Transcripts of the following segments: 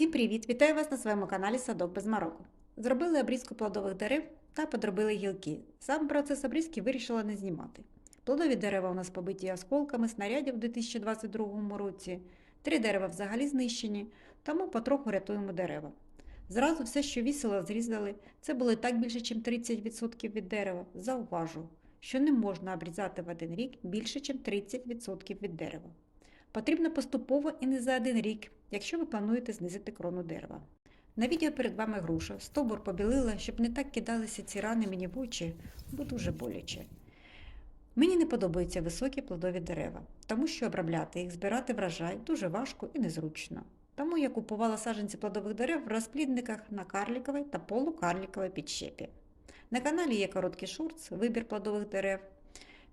Всім привіт! Вітаю вас на своєму каналі Садок без Марокко. Зробили обрізку плодових дерев та подробили гілки. Сам процес обрізки вирішила не знімати. Плодові дерева у нас побиті осколками снарядів у 2022 році. Три дерева взагалі знищені, тому потроху рятуємо дерева. Зразу все, що вісило, зрізали. Це було так більше, ніж 30% від дерева. Зауважу, що не можна обрізати в один рік більше, ніж 30% від дерева. Потрібно поступово і не за один рік, якщо ви плануєте знизити крону дерева. На відео перед вами груша. Стовбур побілила, щоб не так кидалися ці рани мені в очі, бо дуже боляче. Мені не подобаються високі плодові дерева, тому що обробляти їх, збирати врожай дуже важко і незручно. Тому я купувала саджанці плодових дерев в розплідниках на карліковій та полукарліковій підщепі. На каналі є короткий шурц, вибір плодових дерев.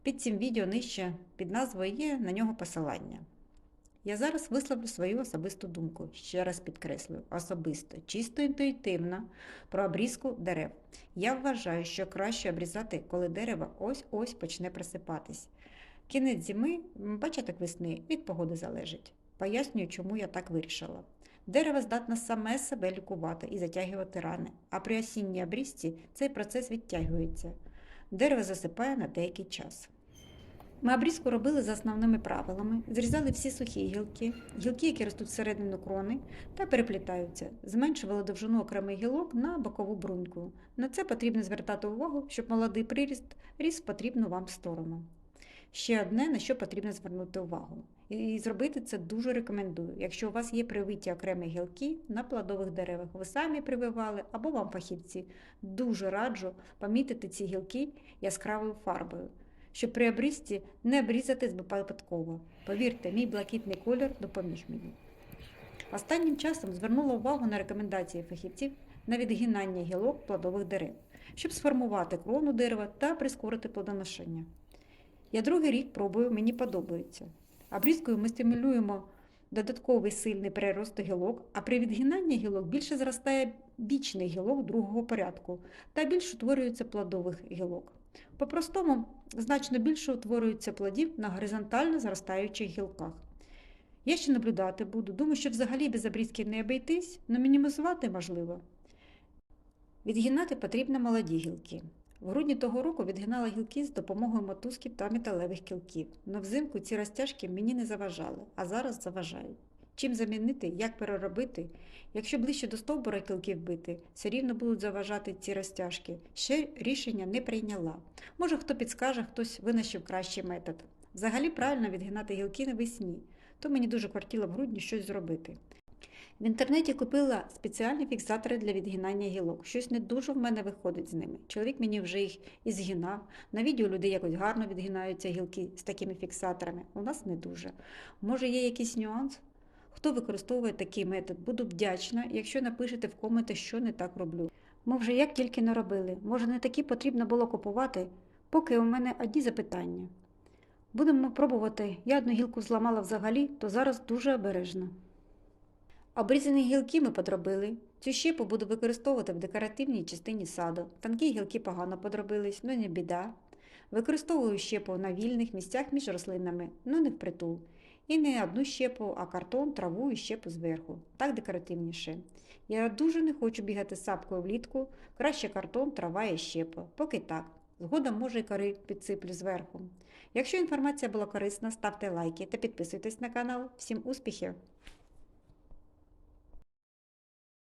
Під цим відео нижче під назвою є на нього посилання. Я зараз висловлю свою особисту думку, ще раз підкреслюю, особисто, чисто інтуїтивно про обрізку дерев. Я вважаю, що краще обрізати, коли дерево ось-ось почне просипатись. Кінець зими, початок весни від погоди залежить. Пояснюю, чому я так вирішила. Дерево здатне саме себе лікувати і затягувати рани, а при осінній обрізці цей процес відтягується. Дерево засипає на деякий час. Ми обрізку робили за основними правилами, зрізали всі сухі гілки, гілки, які ростуть всередину крони, та переплітаються, зменшували довжину окремих гілок на бокову бруньку. На це потрібно звертати увагу, щоб молодий приріст ріс в потрібну вам сторону. Ще одне, на що потрібно звернути увагу. І зробити це дуже рекомендую. Якщо у вас є привиті окремі гілки на плодових деревах, ви самі прививали або вам фахівці, дуже раджу помітити ці гілки яскравою фарбою щоб при обрізці не обрізати випадково. Повірте, мій блакитний колір допоміг мені. Останнім часом звернула увагу на рекомендації фахівців на відгинання гілок плодових дерев, щоб сформувати крону дерева та прискорити плодоношення. Я другий рік пробую, мені подобається. Обрізкою ми стимулюємо додатковий сильний прирост гілок, а при відгинанні гілок більше зростає бічний гілок другого порядку та більше утворюється плодових гілок. По-простому, значно більше утворюється плодів на горизонтально зростаючих гілках. Я ще наблюдати буду. Думаю, що взагалі без обрізки не обійтись, але мінімізувати можливо. Відгинати потрібно молоді гілки. В грудні того року відгинала гілки з допомогою мотузків та металевих кілків, але взимку ці розтяжки мені не заважали, а зараз заважають. Чим замінити, як переробити? Якщо ближче до стовбура кілків бити, все рівно будуть заважати ці розтяжки. Ще рішення не прийняла. Може, хто підскаже, хтось винайшов кращий метод. Взагалі правильно відгинати гілки навесні, то мені дуже кортіло в грудні щось зробити. В інтернеті купила спеціальні фіксатори для відгинання гілок. Щось не дуже в мене виходить з ними. Чоловік мені вже їх і згинав. На відео люди якось гарно відгинаються гілки з такими фіксаторами. У нас не дуже. Може, є якийсь нюанс? Хто використовує такий метод? Буду вдячна, якщо напишете в коменти, що не так роблю. Ми вже як тільки не робили. Може, не такі потрібно було купувати, поки у мене одні запитання. Будемо пробувати. Я одну гілку зламала взагалі, то зараз дуже обережно. Обрізані гілки ми подробили. Цю щепу буду використовувати в декоративній частині саду. Тонкі гілки погано подробились, ну не біда. Використовую щепу на вільних місцях між рослинами, ну не впритул. І не одну щепу, а картон, траву і щепу зверху. Так декоративніше. Я дуже не хочу бігати сапкою влітку, краще картон, трава і щепа. Поки так. Згодом, може, і кори підсиплю зверху. Якщо інформація була корисна, ставте лайки та підписуйтесь на канал. Всім успіхів!